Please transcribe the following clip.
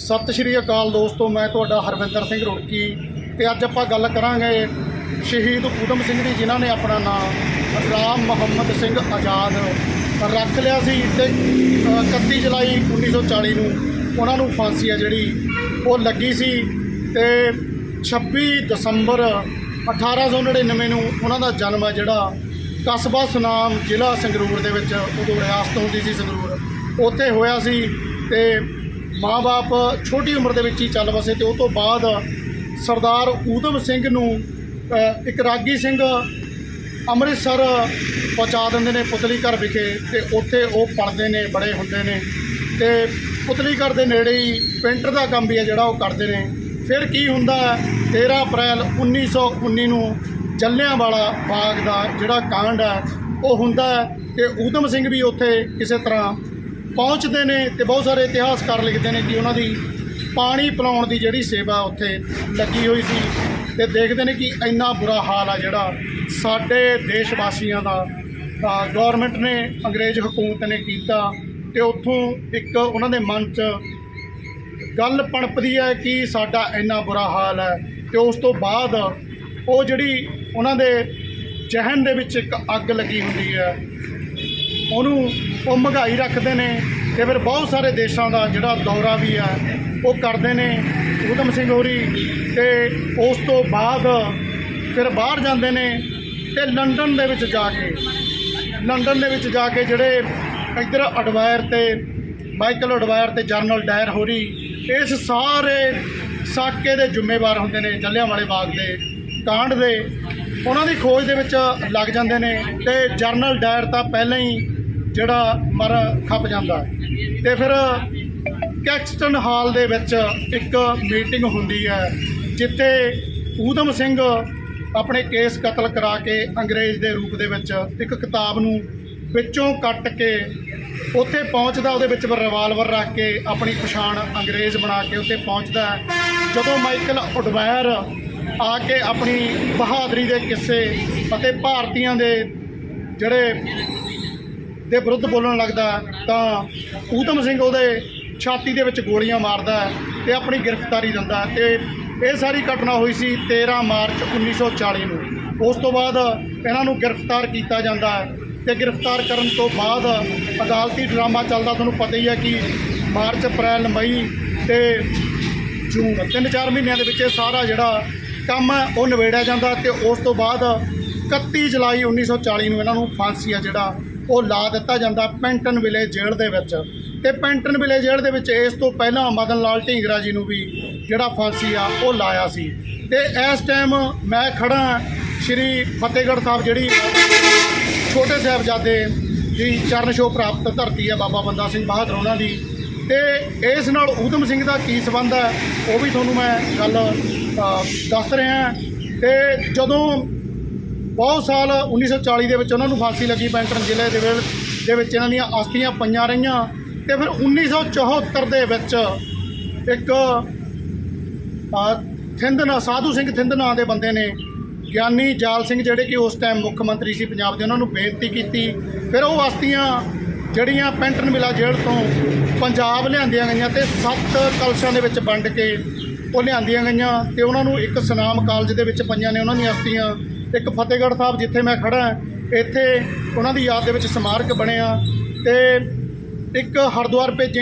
ਸਤਿ ਸ਼੍ਰੀ ਅਕਾਲ ਦੋਸਤੋ ਮੈਂ ਤੁਹਾਡਾ ਹਰਵਿੰਦਰ ਸਿੰਘ ਰੁੜਕੀ ਤੇ ਅੱਜ ਆਪਾਂ ਗੱਲ ਕਰਾਂਗੇ ਸ਼ਹੀਦ ਊਧਮ ਸਿੰਘ ਦੀ ਜਿਨ੍ਹਾਂ ਨੇ ਆਪਣਾ ਨਾਮ ਰਾਮ ਮੁਹੰਮਦ ਸਿੰਘ ਆਜ਼ਾਦ ਰੱਖ ਲਿਆ ਸੀ ਤੇ ਅ, 31 ਜੁਲਾਈ 1940 ਨੂੰ ਉਹਨਾਂ ਨੂੰ ਫਾਂਸੀ ਆ ਜਿਹੜੀ ਉਹ ਲੱਗੀ ਸੀ ਤੇ 26 ਦਸੰਬਰ 1899 ਨੂੰ ਉਹਨਾਂ ਦਾ ਜਨਮ ਹੈ ਜਿਹੜਾ ਕਸਬਾ ਸੁਨਾਮ ਜ਼ਿਲ੍ਹਾ ਸੰਗਰੂਰ ਦੇ ਵਿੱਚ ਉਦੋਂ ਰਿਆਸਤ ਹੁੰਦੀ ਸੀ ਸੰਗਰੂਰ ਉੱਥੇ ਹੋਇਆ ਸੀ ਤੇ ਮਾਂ-ਬਾਪ ਛੋਟੀ ਉਮਰ ਦੇ ਵਿੱਚ ਹੀ ਚੱਲ ਵਸੇ ਤੇ ਉਹ ਤੋਂ ਬਾਅਦ ਸਰਦਾਰ ਊਧਮ ਸਿੰਘ ਨੂੰ ਇੱਕ ਰਾਗੀ ਸਿੰਘ ਅੰਮ੍ਰਿਤਸਰ ਪਹੁੰਚਾ ਦਿੰਦੇ ਨੇ ਪੁਤਲੀ ਘਰ ਵਿਖੇ ਤੇ ਉੱਥੇ ਉਹ ਪੜ੍ਹਦੇ ਨੇ, ਬੜੇ ਹੁੰਦੇ ਨੇ ਤੇ ਪੁਤਲੀ ਘਰ ਦੇ ਨੇੜੇ ਹੀ ਪੇਂਟਰ ਦਾ ਕੰਮ ਵੀ ਹੈ ਜਿਹੜਾ ਉਹ ਕਰਦੇ ਨੇ। ਫਿਰ ਕੀ ਹੁੰਦਾ ਹੈ? 13 ਅਪ੍ਰੈਲ 1919 ਨੂੰ ਜੱਲਿਆਂਵਾਲਾ ਬਾਗ ਦਾ ਜਿਹੜਾ ਕਾਂਡ ਹੈ, ਉਹ ਹੁੰਦਾ ਹੈ ਤੇ ਊਧਮ ਸਿੰਘ ਵੀ ਉੱਥੇ ਕਿਸੇ ਤਰ੍ਹਾਂ ਪਹੁੰਚਦੇ ਨੇ ਤੇ ਬਹੁਤ ਸਾਰੇ ਇਤਿਹਾਸਕਾਰ ਲਿਖਦੇ ਨੇ ਕਿ ਉਹਨਾਂ ਦੀ ਪਾਣੀ ਪਿਲਾਉਣ ਦੀ ਜਿਹੜੀ ਸੇਵਾ ਉੱਥੇ ਲੱਗੀ ਹੋਈ ਸੀ ਤੇ ਦੇਖਦੇ ਨੇ ਕਿ ਇੰਨਾ ਬੁਰਾ ਹਾਲ ਆ ਜਿਹੜਾ ਸਾਡੇ ਦੇਸ਼ ਵਾਸੀਆਂ ਦਾ ਗਵਰਨਮੈਂਟ ਨੇ ਅੰਗਰੇਜ਼ ਹਕੂਮਤ ਨੇ ਕੀਤਾ ਤੇ ਉੱਥੋਂ ਇੱਕ ਉਹਨਾਂ ਦੇ ਮਨ 'ਚ ਗੱਲ ਪਣਪਦੀ ਹੈ ਕਿ ਸਾਡਾ ਇੰਨਾ ਬੁਰਾ ਹਾਲ ਹੈ ਤੇ ਉਸ ਤੋਂ ਬਾਅਦ ਉਹ ਜਿਹੜੀ ਉਹਨਾਂ ਦੇ ਜਹਨ ਦੇ ਵਿੱਚ ਇੱਕ ਅੱਗ ਲੱਗੀ ਹੁੰਦੀ ਹੈ। ਉਹਨੂੰ ਉਹ ਮਹਿੰਗਾਈ ਰੱਖਦੇ ਨੇ ਤੇ ਫਿਰ ਬਹੁਤ ਸਾਰੇ ਦੇਸ਼ਾਂ ਦਾ ਜਿਹੜਾ ਦੌਰਾ ਵੀ ਹੈ, ਉਹ ਕਰਦੇ ਨੇ ਊਧਮ ਸਿੰਘ ਹੋਰੀ ਤੇ ਉਸ ਤੋਂ ਬਾਅਦ ਫਿਰ ਬਾਹਰ ਜਾਂਦੇ ਨੇ ਤੇ ਲੰਡਨ ਦੇ ਵਿੱਚ ਜਾ ਕੇ, ਲੰਡਨ ਦੇ ਵਿੱਚ ਜਾ ਕੇ ਜਿਹੜੇ ਇੱਧਰ ਅਡਵਾਇਰ ਤੇ ਮਾਈਕਲ ਅਡਵਾਇਰ ਤੇ ਜਰਨਲ ਡਾਇਰ ਹੋਰੀ, ਇਸ ਸਾਰੇ ਸਾਕੇ ਦੇ ਜ਼ਿੰਮੇਵਾਰ ਹੁੰਦੇ ਨੇ, ਜੱਲਿਆਂਵਾਲੇ ਬਾਗ ਦੇ, ਕਾਂਡ ਦੇ, ਉਹਨਾਂ ਦੀ ਖੋਜ ਦੇ ਵਿੱਚ ਲੱਗ ਜਾਂਦੇ ਨੇ ਤੇ ਜਰਨਲ ਡਾਇਰ ਤਾਂ ਪਹਿਲਾਂ ਹੀ ਜਿਹੜਾ ਮਰ ਖੱਪ ਜਾਂਦਾ ਹੈ। ਤੇ ਫਿਰ ਕੈਕਸਟਨ ਹਾਲ ਦੇ ਵਿੱਚ ਇੱਕ ਮੀਟਿੰਗ ਹੁੰਦੀ ਹੈ, ਜਿੱਥੇ ਊਧਮ ਸਿੰਘ ਆਪਣੇ ਕੇਸ ਕਤਲ ਕਰਾ ਕੇ ਅੰਗਰੇਜ਼ ਦੇ ਰੂਪ ਦੇ ਵਿੱਚ ਇੱਕ ਕਿਤਾਬ ਨੂੰ ਵਿੱਚੋਂ ਕੱਟ ਕੇ ਉੱਥੇ ਪਹੁੰਚਦਾ, ਉਹਦੇ ਵਿੱਚ ਰਿਵਾਲਵਰ ਰੱਖ ਕੇ ਆਪਣੀ ਪਛਾਣ ਅੰਗਰੇਜ਼ ਬਣਾ ਕੇ ਉੱਥੇ ਪਹੁੰਚਦਾ ਜਦੋਂ ਮਾਈਕਲ ਉਡਵਾਇਰ ਆ ਕੇ ਆਪਣੀ ਬਹਾਦਰੀ ਦੇ ਕਿੱਸੇ ਅਤੇ ਭਾਰਤੀਆਂ ਦੇ ਜਿਹੜੇ ਦੇ ਵਿਰੁੱਧ ਬੋਲਣ ਲੱਗਦਾ ਤਾਂ ਊਧਮ ਸਿੰਘ ਉਹਦੇ ਛਾਤੀ ਦੇ ਵਿੱਚ ਗੋਲੀਆਂ ਮਾਰਦਾ ਹੈ ਤੇ ਆਪਣੀ ਗ੍ਰਿਫਤਾਰੀ ਦਿੰਦਾ ਹੈ ਤੇ ਇਹ ਸਾਰੀ ਘਟਨਾ ਹੋਈ ਸੀ 13 ਮਾਰਚ 1940 ਨੂੰ। ਉਸ ਤੋਂ ਬਾਅਦ ਇਹਨਾਂ ਨੂੰ ਗ੍ਰਿਫਤਾਰ ਕੀਤਾ ਜਾਂਦਾ ਹੈ ਤੇ ਗ੍ਰਿਫਤਾਰ ਕਰਨ ਤੋਂ ਬਾਅਦ ਅਦਾਲਤੀ ਡਰਾਮਾ ਚੱਲਦਾ, ਤੁਹਾਨੂੰ ਪਤਾ ਹੀ ਹੈ ਕਿ ਮਾਰਚ, ਅਪ੍ਰੈਲ, ਮਈ ਤੇ ਜੂਨ ਤਿੰਨ ਚਾਰ ਮਹੀਨਿਆਂ ਦੇ ਵਿੱਚ ਇਹ ਸਾਰਾ ਜਿਹੜਾ ਕੰਮ ਹੈ ਉਹ ਨਿਬੇੜਿਆ ਜਾਂਦਾ ਤੇ ਉਸ ਤੋਂ ਬਾਅਦ 31 ਜੁਲਾਈ 1940 ਨੂੰ ਇਹਨਾਂ ਨੂੰ ਫਾਂਸੀ ਆ ਜਿਹੜਾ ਉਹ ਲਾ ਦਿੱਤਾ ਜਾਂਦਾ ਪੈਂਟਨ ਵਿਲੇ ਜੇਲ੍ਹ ਦੇ ਵਿੱਚ। ਤੇ ਪੈਂਟਨ ਵਿਲੇ ਜੇਲ੍ਹ ਦੇ ਵਿੱਚ ਇਸ ਤੋਂ ਪਹਿਲਾਂ ਮਦਨ ਲਾਲ ਢੀਂਗਰਾ ਜੀ ਨੂੰ ਵੀ ਜਿਹੜਾ ਫਾਂਸੀ ਆ, ਉਹ ਲਾਇਆ ਸੀ। ਤੇ ਇਸ ਟਾਈਮ ਮੈਂ ਖੜਾ ਸ਼੍ਰੀ ਫਤਿਹਗੜ੍ਹ ਸਾਹਿਬ ਜਿਹੜੀ ਛੋਟੇ ਸਾਹਿਬਜ਼ਾਦੇ ਦੀ ਚਰਨ ਛੋਹ ਪ੍ਰਾਪਤ ਧਰਤੀ ਹੈ ਬਾਬਾ ਬੰਦਾ ਸਿੰਘ ਬਹਾਦਰ ਉਹਨਾਂ ਦੀ। ਤੇ ਇਸ ਨਾਲ ਊਧਮ ਸਿੰਘ ਦਾ ਕੀ ਸੰਬੰਧ ਹੈ, ਉਹ ਵੀ ਤੁਹਾਨੂੰ ਮੈਂ ਗੱਲ ਦੱਸ ਰਿਹਾ ਤੇ ਜਦੋਂ ਬਹੁਤ ਸਾਲ 1940 ਦੇ ਵਿੱਚ ਉਹਨਾਂ ਨੂੰ ਫਾਂਸੀ ਲੱਗੀ ਪੈਂਟਨ ਜ਼ਿਲ੍ਹੇ ਦੇ ਵਿੱਚ ਦੇ ਵਿੱਚ ਇਹਨਾਂ ਦੀਆਂ ਅਸਥੀਆਂ ਪਈਆਂ ਰਹੀਆਂ। ਤੇ ਫਿਰ 1974 ਦੇ ਵਿੱਚ ਇੱਕ ਅ, ਥਿੰਦ ਨਾ ਸਾਧੂ ਸਿੰਘ ਥਿੰਦ ਨਾਂ ਦੇ ਬੰਦੇ ਨੇ ਗਿਆਨੀ ਜਾਲ ਸਿੰਘ ਜਿਹੜੇ ਕਿ ਉਸ ਟਾਈਮ ਮੁੱਖ ਮੰਤਰੀ ਸੀ ਪੰਜਾਬ ਦੇ ਉਹਨਾਂ ਨੂੰ ਬੇਨਤੀ ਕੀਤੀ। ਫਿਰ ਉਹ ਅਸਥੀਆਂ ਜਿਹੜੀਆਂ ਪੈਂਟਨ ਮਿਲਾ ਜੇਲ੍ਹ ਤੋਂ ਪੰਜਾਬ ਲਿਆਂਦੀਆਂ ਗਈਆਂ ਤੇ ਸੱਤ ਕਲਸ਼ਾਂ ਦੇ ਵਿੱਚ ਵੰਡ ਕੇ ਉਹ ਲਿਆਂਦੀਆਂ ਗਈਆਂ ਤੇ ਉਹਨਾਂ ਨੂੰ ਇੱਕ ਸਨਾਮ ਕਾਲਜ ਦੇ ਵਿੱਚ ਪਈਆਂ ਨੇ ਉਹਨਾਂ ਦੀਆਂ ਅਸਥੀਆਂ ਇੱਕ ਫਤਿਹਗੜ੍ਹ ਸਾਹਿਬ ਜਿੱਥੇ ਮੈਂ ਖੜਾ ਇੱਥੇ ਉਹਨਾਂ ਦੀ ਯਾਦ ਦੇ ਵਿੱਚ ਸਮਾਰਕ ਬਣਿਆ ਤੇ ਇੱਕ ਹਰਿਦੁਆਰ ਭੇਜੇ